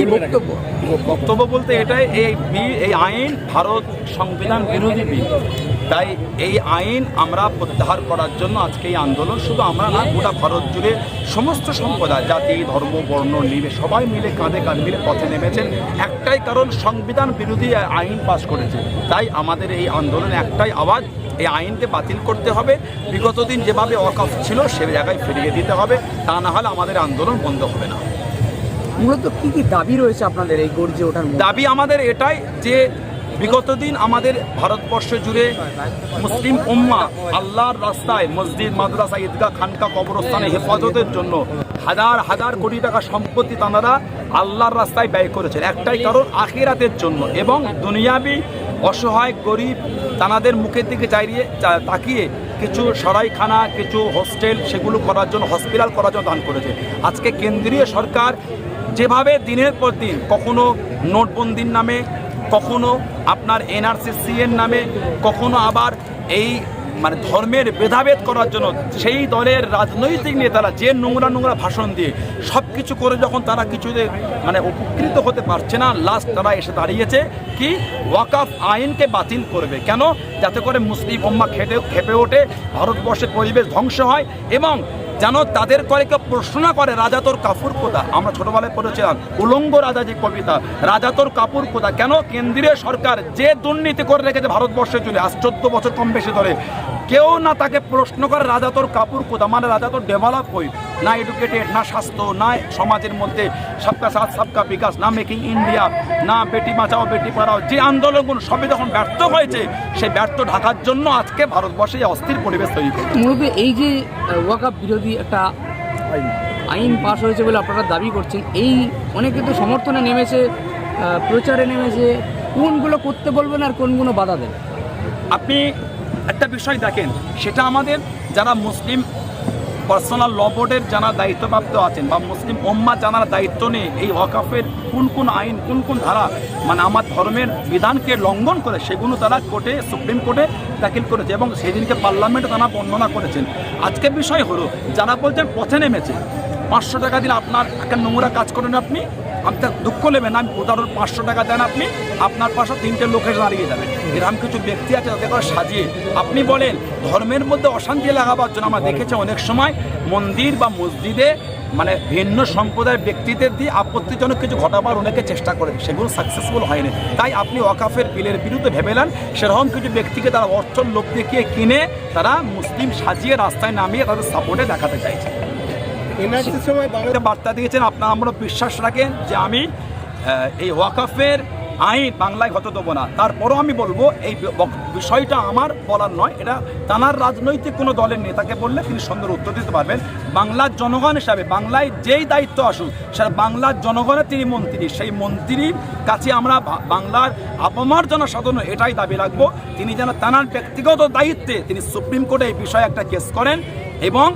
কি বক্তব্য। বক্তব্য বলতে এটাই এই বিল এই আইন ভারত সংবিধান বিরোধী বিল তাই এই আইন আমরা প্রত্যাহার করার জন্য আজকে এই আন্দোলন শুধু আমরা না গোটা ভারত জুড়ে সমস্ত সম্প্রদায় জাতি ধর্ম বর্ণ নিবে সবাই মিলে কাঁধে কাঁধ মিলে পথে নেমেছেন। একটাই কারণ সংবিধান বিরোধী আইন পাশ করেছে। তাই আমাদের এই আন্দোলন একটাই আওয়াজ এই আইনকে বাতিল করতে হবে। বিগত দিন যেভাবে অকাফ ছিল সে জায়গায় ফিরিয়ে দিতে হবে। তা না হলে আমাদের আন্দোলন বন্ধ হবে না। মূলত কি কি দাবি রয়েছে আপনাদের এই গর্জে ওঠার দাবি আমাদের এটাই যে বিগত দিন আমাদের ভারতবর্ষ জুড়ে মুসলিম উম্মা আল্লাহর রাস্তায় মসজিদ, মাদ্রাসা, ঈদগাহ, খানকা, কবরস্থানে হেফাজতের জন্য হাজার হাজার কোটি টাকা সম্পত্তি তাঁরা আল্লাহর রাস্তায় ব্যয় করেছেন। একটাই কারণ, আখিরাতের জন্য। এবং দুনিয়াবি অসহায়, গরিব তানাদের মুখের দিকে চাইয়ে তাকিয়ে কিছু সরাইখানা, কিছু হোস্টেল সেগুলো করার জন্য, হসপিটাল করার জন্য দান করেছে। আজকে কেন্দ্রীয় সরকার যেভাবে দিনের পর দিন কখনো নোটবন্দির নামে, কখনো আপনার এনআরসিসি এর নামে, কখনো আবার এই মানে ধর্মের ভেদাভেদ করার জন্য সেই দলের রাজনৈতিক নেতারা যে নোংরা নোংরা ভাষণ দিয়ে সব কিছু করে যখন তারা কিছুতে মানে উপকৃত হতে পারছে না লাস্ট তারা এসে দাঁড়িয়েছে কি ওয়াকাফ আইনকে বাতিল করবে। কেন? যাতে করে মুসলিম উম্মা খেটে খেপে ওঠে, ভারতবর্ষের পরিবেশ ধ্বংস হয় এবং যেন তাদের করে কেউ প্রশ্ন করে, রাজা তোর কাপুর কোথা? আমরা ছোটবেলায় পড়েছিলাম, উলঙ্গ রাজা যে কবিতা, রাজা তোর কাপুর কোথা? কেন কেন্দ্রীয় সরকার যে দুর্নীতি করে রেখেছে ভারতবর্ষে চলে আজ চোদ্দ বছর কম বেশি ধরে কেউ না তাকে প্রশ্ন করে রাজা তোর কাপুর কোথা মানে রাজা তোর ডেভেলপ হই না এডুকেটেড না স্বাস্থ্য না সমাজের মধ্যে সবকা সাথ সবকা বিকাশ না মেকিং ইন্ডিয়া না বেটি বাঁচাও বেটি পড়াও। যে আন্দোলনগুলো সবই যখন ব্যর্থ হয়েছে সেই ব্যর্থ ঢাকার জন্য আজকে ভারতবর্ষে অস্থির পরিবেশ তৈরি করে মূলত এই যে ওয়াকাপ বিরোধী একটা আইন পাশ হয়েছে বলে আপনারা দাবি করছেন এই অনেকে তো সমর্থনে নেমেছে প্রচারে নেমেছে। কোনগুলো করতে বলবেন আর কোনগুলো বাধা দেবে আপনি একটা বিষয় দেখেন, সেটা আমাদের যারা মুসলিম পার্সোনাল ল বোর্ডের যারা দায়িত্বপ্রাপ্ত আছেন বা মুসলিম ওম্মা জানার দায়িত্ব নিয়ে এই ওয়াকাফের কোন কোন আইন, কোন কোন ধারা মানে আমার ধর্মের বিধানকে লঙ্ঘন করে, সেগুলো তারা কোর্টে, সুপ্রিম কোর্টে দাখিল করেছে এবং সেদিনকে পার্লামেন্টে তারা বর্ণনা করেছেন। আজকের বিষয় হলো, যারা বলছেন পথে নেমেছে, পাঁচশো টাকা দিলে আপনার একটা নোংরা কাজ করেন আপনি আপনি দুঃখ নেবেন আমি উদাহরণ পাঁচশো টাকা দেন আপনি, আপনার পাশে তিনটে লোকের দাঁড়িয়ে যাবে। এরকম কিছু ব্যক্তি আছে তাদের করে সাজিয়ে। আপনি বলেন, ধর্মের মধ্যে অশান্তি লাগাবার জন্য আমরা দেখেছি অনেক সময় মন্দির বা মসজিদে মানে ভিন্ন সম্প্রদায়ের ব্যক্তিদের দিয়ে আপত্তিজনক কিছু ঘটাবার অনেকে চেষ্টা করে সেগুলো সাকসেসফুল হয়নি। তাই আপনি ওয়াকাফের বিলের বিরুদ্ধে ভেবেলেন সেরকম কিছু ব্যক্তিকে তারা অর্থ লোক দেখিয়ে কিনে, তারা মুসলিম সাজিয়ে রাস্তায় নামিয়ে তাদের সাপোর্টে দেখাতে চাইছে। একটা বার্তা দিয়েছেন, আপনারা আমরা বিশ্বাস রাখেন যে আমি এই ওয়াকাফের আইন বাংলায় হতে দেবো না। তারপরও আমি বলব, এই বিষয়টা আমার বলার নয়, এটা তানার রাজনৈতিক কোনো দলের নেতাকে বললে তিনি সুন্দর উত্তর দিতে পারবেন। বাংলার জনগণ হিসাবে, বাংলায় যেই দায়িত্ব আসুক, সেটা বাংলার জনগণের তিনি মন্ত্রী, সেই মন্ত্রীর কাছে আমরা বাংলার অপমার্জনা সাধন এটাই দাবি রাখব। তিনি যেন তানার ব্যক্তিগত দায়িত্বে তিনি সুপ্রিম কোর্টে এই বিষয়ে একটা কেস করেন এবং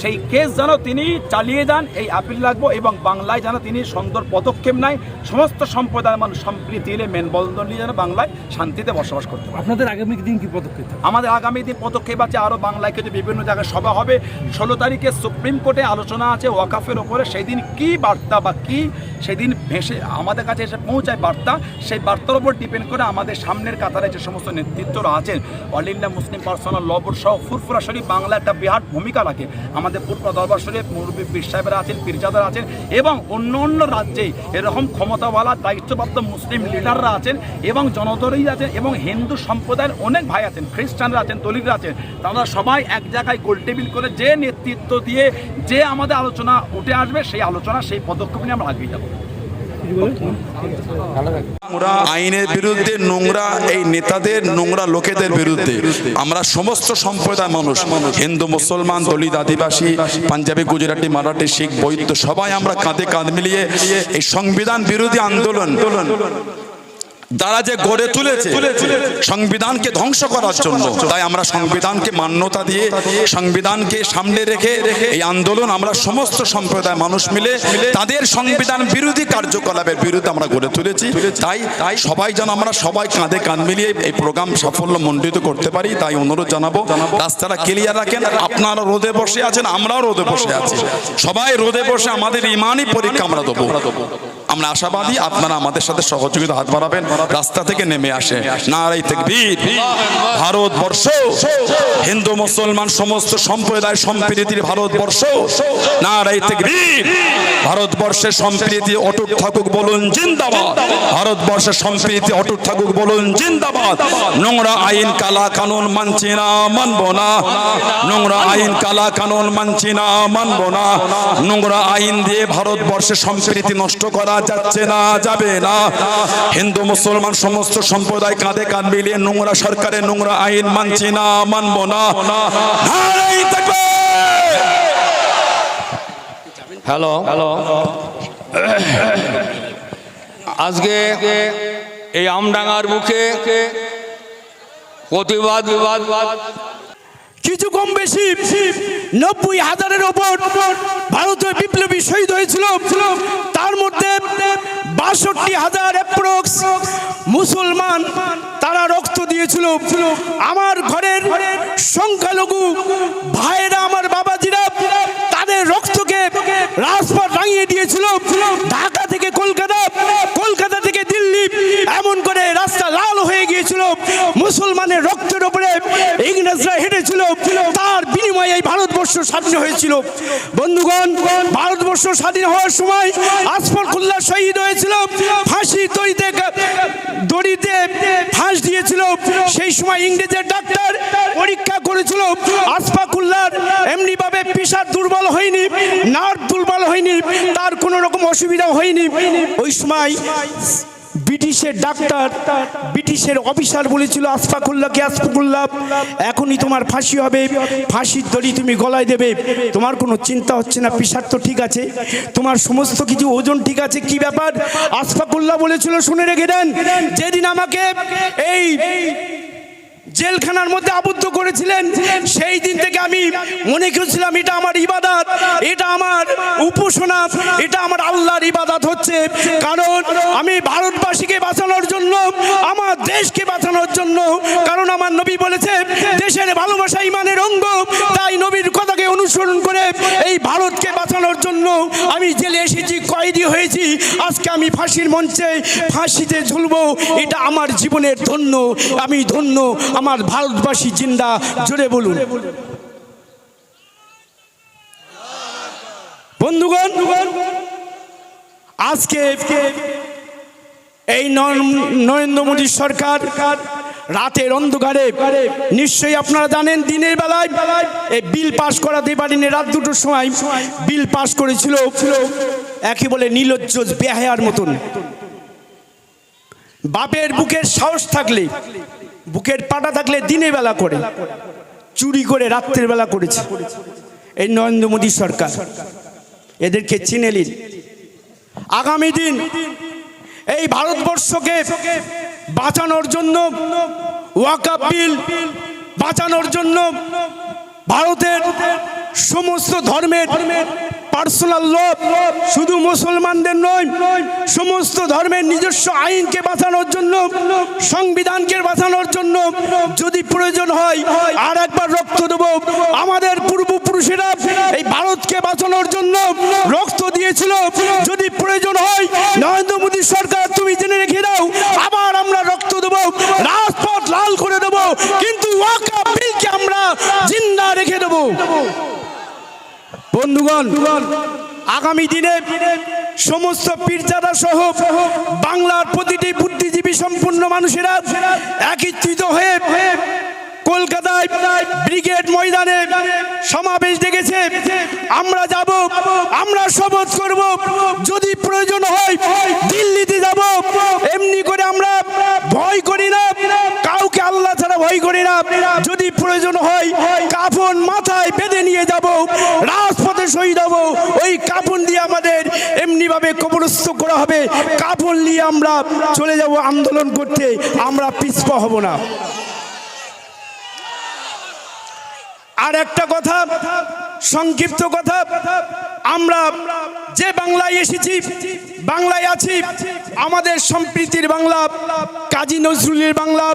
সেই কেস যেন তিনি চালিয়ে যান এই আপিল লাগবো এবং বাংলায় যেন তিনি সুন্দর পদক্ষেপ নেয় সমস্ত সম্প্রদায়ের মানুষ সম্প্রীতি এলে মেনবন্ধন নিয়ে যেন বাংলায় শান্তিতে বসবাস করতে পারে। আপনাদের আগামী দিন কি পদক্ষেপ আমাদের আগামী দিন পদক্ষেপ আছে আরও বাংলায় কিন্তু বিভিন্ন জায়গায় সভা হবে। ষোলো তারিখে সুপ্রিম কোর্টে আলোচনা আছে ওয়াকাফের ওপরে। সেই দিন কী বার্তা বা কী সেদিন ভেসে আমাদের কাছে এসে পৌঁছায় বার্তা, সেই বার্তার উপর ডিপেন্ড করে আমাদের সামনের কাতারে যে সমস্ত নেতৃত্বরা আছেন, অল ইন্ডিয়া মুসলিম পার্সোনাল লবর সহ ফুরফুরা শরীফ বাংলা একটা বিরাট ভূমিকা রাখে। আমাদের পুরপুরা দরবার শরীফ মুরব্বী পীর সাহেবরা আছেন পীরজাদারা আছেন এবং অন্য অন্য রাজ্যে এরকম ক্ষমতাওয়ালা, দায়িত্বপ্রাপ্ত মুসলিম লিডাররা আছেন এবং জনদরই আছেন এবং হিন্দু সম্প্রদায়ের অনেক ভাই আছেন, খ্রিস্টানরা আছেন, দলিতরা আছেন। তারা সবাই এক জায়গায় গোল টেবিল করে যে নেতৃত্ব দিয়ে যে আমাদের আলোচনা উঠে আসবে, সেই আলোচনা, সেই পদক্ষেপ নিয়ে আমরা আগিয়ে যাব। নোংরা আইনের বিরুদ্ধে নোংরা এই নেতাদের, নোংরা লোকেদের বিরুদ্ধে আমরা সমস্ত সম্প্রদায় মানুষ, হিন্দু, মুসলমান, দলিত, আদিবাসী, পাঞ্জাবি, গুজরাটি, মারাঠি, শিখ বৈদ্য সবাই আমরা কাঁধে কাঁধ মিলিয়ে এই সংবিধান বিরোধী আন্দোলন তারা যে গড়ে তুলেছে সংবিধানকে ধ্বংস করার জন্য। তাই আমরা সংবিধানকে মান্যতা দিয়ে সংবিধানকে সামনে রেখে এই আন্দোলন আমরা সমস্ত সম্প্রদায় মানুষ মিলে তাদের সংবিধান বিরোধী কার্যকলাপের বিরুদ্ধে আমরা গড়ে তুলেছি। তাই তাই সবাই যেন আমরা সবাই কাঁধে কাঁধ মিলিয়ে এই প্রোগ্রাম সাফল্য মণ্ডিত করতে পারি তাই অনুরোধ জানাব। রাস্তাটা ক্লিয়ার রাখেন আপনারা রোদে বসে আছেন আমরাও রোদে বসে আছি। সবাই রোদে বসে আমাদের ইমানই পরীক্ষা আমরা দেবো। আমরা আশাবাদী আপনারা আমাদের সাথে সহযোগিতা হাত বাড়াবেন, রাস্তা থেকে নেমে আসে। নারাই তেকবীর। ভারতবর্ষ, হিন্দু, মুসলমান, সমস্ত সম্প্রদায়, সম্প্রীতির ভারতবর্ষ। নারাই তেকবীর। ভারতবর্ষের সম্প্রীতি অটুট থাকুক বলুন জিন্দাবাদ। ভারতবর্ষের সম্প্রীতি অটুট থাকুক বলুন জিন্দাবাদ। নোংরা আইন, কালা কানুন মানছি না, মানব না। নোংরা আইন, কালা কানুন মানছি না, মানব না। নোংরা আইন দিয়ে ভারতবর্ষের সম্প্রীতি নষ্ট করা যাচ্ছে না, যাবে না। হিন্দু, মুসলমান, সমস্ত সম্প্রদায় কাঁধে কাঁধ মিলিয়ে নোংরা সরকারের নোংরা আইন মানছি না, মানব না! হ্যালো। হ্যালো। আজকে এই আমডাঙ্গার মুখে প্রতিবাদ বিবাদ। কিছু কম বেশি নব্বই হাজারের ওপর ভারতীয় বিপ্লবী শহীদ হয়েছিল। তার মধ্যে বাষট্টি হাজার অ্যাপ্রক্স মুসলমান তারা রক্ত দিয়েছিল। আমার ঘরের সংখ্যালঘু ভাইয়েরা আমার বাবাজিরা তাদের রক্তকে রাজপথ রাঙিয়ে দিয়েছিল। মুসলমানের রক্তের উপরে ইংরেজরা হেঁটেছিল। তার বিনিময়ে এই ভারতবর্ষ স্বাধীন হয়েছিল। বন্ধুগণ, ভারতবর্ষ স্বাধীন হওয়ার সময় আসফরকুল্লাহ শহীদ হয়েছিল। ফাঁসি দড়িতে দড়িতে ফাঁস দিয়েছিল। সেই সময় ইংরেজের ডাক্তার পরীক্ষা করেছিল। আসফাকুল্লার এমনি ভাবে পিসার দুর্বল হয়নি, নার্ভ দুর্বল হয়নি, তার কোনো রকম অসুবিধা হয়নি। ওই সময় ব্রিটিশের ডাক্তার, ব্রিটিশের অফিসার বলেছিল আসফাকুল্লাহকে আসফাকুল্লাহ এখনই তোমার ফাঁসি হবে। ফাঁসির দড়ি তুমি গলায় দেবে। তোমার কোনো চিন্তা হচ্ছে না, পিসার তো ঠিক আছে। তোমার সমস্ত কিছু ওজন ঠিক আছে। কি ব্যাপার? আসফাকুল্লাহ বলেছিল, শুনে রেখে দেন। যেদিন আমাকে এই জেলখানার মধ্যে আবদ্ধ করেছিলেন। সেই দিন থেকে আমি মনে করেছিলাম, এটা আমার ইবাদত, এটা আমার উপাসনা, এটা আমার আল্লাহর ইবাদত হচ্ছে। কারণ আমি ভারতবাসীকে বাঁচানোর জন্য, আমার দেশকে বাঁচানোর জন্য, কারণ আমার নবী বলেছে, দেশের ভালোবাসা ইমানের অঙ্গ, তাই নবীর কথাকে অনুসরণ করে এই ভারতকে বাঁচানোর জন্য আমি জেলে এসেছি, কয়েদি হয়েছি। আজকে আমি ফাঁসির মঞ্চে ফাঁসিতে ঝুলবো। এটা আমার জীবনের ধন্য। আমি ধন্য। আমার ভারতবাসী জিন্দা, জোরে বলুন। বন্ধুগণ, আজকে এই নর- নরেন্দ্র মোদী সরকার রাতের অন্ধকারে। নিশ্চয়ই আপনারা জানেন দিনের বেলায় এই বিল পাশ করাতে পারেনি রাত দুটোর সময়। বিল পাশ করেছিল একে বলে নীলজ্জ বেহায়ার মতন। বাপের বুকের সাহস থাকলে, বুকের পাটা থাকলে দিনের বেলা করে, চুরি করে রাত্রের বেলা করেছে। এই নরেন্দ্র মোদী সরকার, এদেরকে চিনে নিন। আগামী দিন এই ভারতবর্ষকে বাঁচানোর জন্য ওয়াকাপ বিল, বাঁচানোর জন্য ভারতের সমস্ত ধর্মের পার্সোনাল ল শুধু মুসলমানদের নয়, সমস্ত ধর্মের নিজস্ব আইনকে বাঁচানোর জন্য, সংবিধানকে বাঁচানোর জন্য যদি প্রয়োজন হয়, আর একবার রক্ত দেব। আমাদের পূর্বপুরুষেরা এই ভারতকে বাঁচানোর জন্য রক্ত দিয়েছিল। যদি প্রয়োজন হয়, নরেন্দ্র মোদী সরকার তুমি জেনে রেখে দাও আবার আমরা রক্ত দেব রাজপথ লাল করে দেব কিন্তু আমরা জিন্দা রেখে দেব। বন্ধুগণ, আগামী দিনে সমস্ত পীরজাদা সহ বাংলার প্রতিটি বুদ্ধিজীবী সম্পূর্ণ মানুষেরা একত্রিত হয়ে কলকাতায় ব্রিগেড আমরা যাব, আমরা শপথ করব। যদি প্রয়োজন হয় দিল্লিতে যাব এমনি করে আমরা ভয় করি না কাউকে না। যদি প্রয়োজন হয়, কাফন মাথায় বেঁধে নিয়ে যাব, রাজপথে শহীদ হব। ওই কাফন দিয়ে আমাদের এমনিভাবে কবরস্থ করা হবে। কাফন নিয়ে আমরা চলে যাব আন্দোলন করতে। আমরা পিছপা হব না। আর একটা কথা, সংক্ষিপ্ত কথা আমরা যে বাংলায় এসেছি, বাংলায় আছি, আমাদের সম্প্রীতির বাংলা, কাজী নজরুলের বাংলা,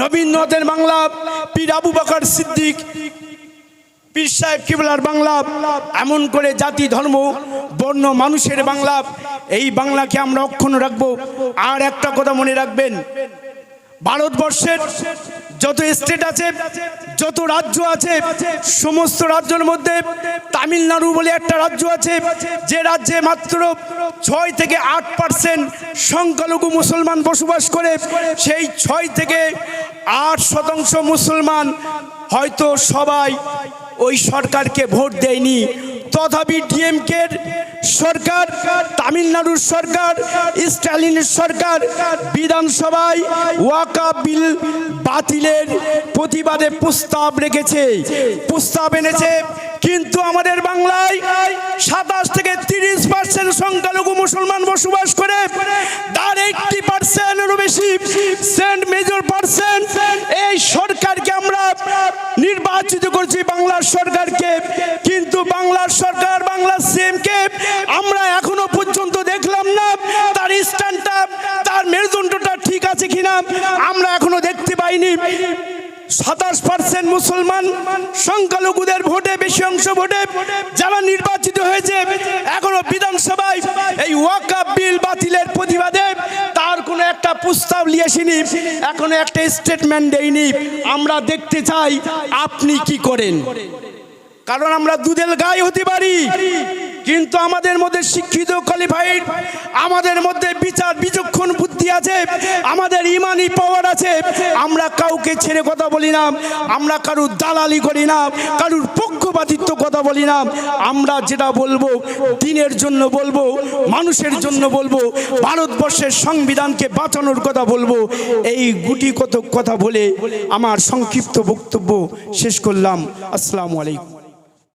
রবীন্দ্রনাথের বাংলা, পীর আবু বাকর সিদ্দিক, পীর সাহেব কিবলার বাংলা, এমন করে জাতি, ধর্ম, বর্ণ, মানুষের বাংলা, এই বাংলাকে আমরা অক্ষুণ্ণ রাখব। আর একটা কথা মনে রাখবেন ভারতবর্ষের যত স্টেট আছে, যত রাজ্য আছে, সমস্ত রাজ্যের মধ্যে তামিলনাড়ু বলে একটা রাজ্য আছে, যে রাজ্যে মাত্র ছয় থেকে আট পার্সেন্ট সংখ্যালঘু মুসলমান বসবাস করে, সেই ছয় থেকে আট শতাংশ মুসলমান হয়তো সবাই ওই সরকারকে ভোট দেয়নি। তথাপি ডিএমকের সরকার, তামিলনাড়ুর সরকার স্টালিনের সরকার, বিধানসভায় ওয়াকা বিল বাতিলের প্রতিবাদে প্রস্তাব রেখেছে। প্রস্তাব এনেছে, কিন্তু আমাদের বাংলায় সাতাশ থেকে তিরিশ পার্সেন্ট সংখ্যালঘু মুসলমান বসবাস করে। তার এইটটি পার্সেন্টেরও বেশি, সেন্ট মেজর পার্সেন্ট। এই সরকারকে আমরা নির্বাচিত করছি বাংলার সরকারকে। কিন্তু বাংলার সরকার বাংলার সিএমকে আমরা এখনও পর্যন্ত দেখলাম না। তার স্ট্যান্ডটা, তার মেরুদণ্ডটা ঠিক আছে কিনা, আমরা এখনও দেখতে পাইনি। সাতাশ পার্সেন্ট মুসলমান সংখ্যালঘুদের ভোটে, বেশি অংশ ভোটে যারা নির্বাচিত হয়েছে, এখনও বিধানসভায় এই ওয়াকাপ বিল বাতিলের প্রতিবাদে একটা প্রস্তাব নিয়ে আসেনি এখনও একটা স্টেটমেন্ট দেয়নি আমরা দেখতে চাই আপনি কি করেন। কারণ আমরা দুধের গায়ে হতে পারি। কিন্তু আমাদের মধ্যে শিক্ষিত কোয়ালিফাইড আমাদের মধ্যে বিচার বিচক্ষণ বুদ্ধি আছে, আমাদের ইমানি পাওয়ার আছে। আমরা কাউকে ছেড়ে কথা বলি না, আমরা কারুর দালালি করি না, কারুর পক্ষপাতিত্ব কথা বলি না। আমরা যেটা বলব, দিনের জন্য বলব, মানুষের জন্য বলব, ভারতবর্ষের সংবিধানকে বাঁচানোর কথা বলব। এই গুটি কত কথা বলে আমার সংক্ষিপ্ত বক্তব্য শেষ করলাম। আসসালামু আলাইকুম।